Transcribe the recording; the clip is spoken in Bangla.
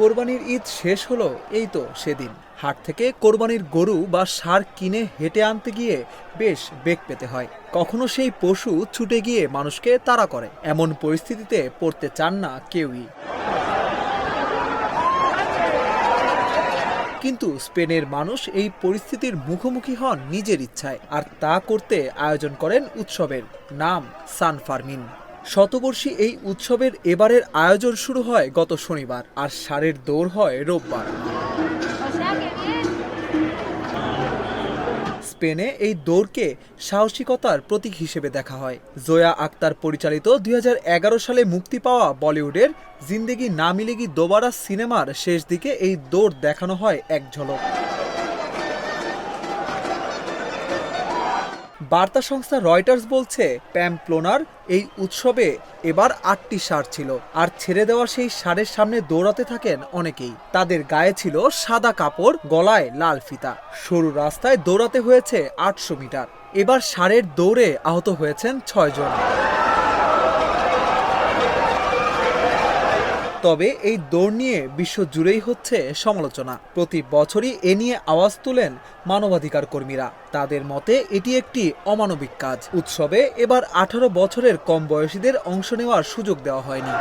কোরবানির ঈদ শেষ হলো, এই তো সেদিন। হাট থেকে কোরবানির গরু বা ষাঁড় কিনে হেঁটে আনতে গিয়ে বেশ বেগ পেতে হয়। কখনো সেই পশু ছুটে গিয়ে মানুষকে তাড়া করে। এমন পরিস্থিতিতে পড়তে চান না কেউই। কিন্তু স্পেনের মানুষ এই পরিস্থিতির মুখোমুখি হন নিজের ইচ্ছায়, আর তা করতে আয়োজন করেন উৎসবের নাম সান ফার্মিন শতবর্ষী এই উৎসবের এবারের আয়োজন শুরু হয় গত শনিবার, আর সারের দৌড় হয় রোববার। স্পেনে এই দৌড়কে সাহসিকতার প্রতীক হিসেবে দেখা হয়। জোয়া আক্তার পরিচালিত দুই হাজার এগারো সালে মুক্তি পাওয়া বলিউডের জিন্দেগি না মিলেগি দোবারা সিনেমার শেষ দিকে এই দৌড় দেখানো হয় এক ঝলক। বার্তা সংস্থা রয়টার্স বলছে, প্যাম্পলোনার এই উৎসবে এবার আটটি সার ছিল, আর ছেড়ে দেওয়া সেই সারের সামনে দৌড়াতে থাকেন অনেকেই। তাদের গায়ে ছিল সাদা কাপড়, গলায় লাল ফিতা। সরু রাস্তায় দৌড়াতে হয়েছে আটশো মিটার। এবার সারের দৌড়ে আহত হয়েছেন ছয়জন। তবে এই দৌড় নিয়ে বিশ্ব জুড়েই হচ্ছে সমালোচনা। প্রতি বছরই এ নিয়ে আওয়াজ তুলেন মানবাধিকার কর্মীরা। তাদের মতে, এটি একটি অমানবিক কাজ। উৎসবে এবার আঠারো বছরের কম বয়সীদের অংশ নেওয়ার সুযোগ দেওয়া হয়নি।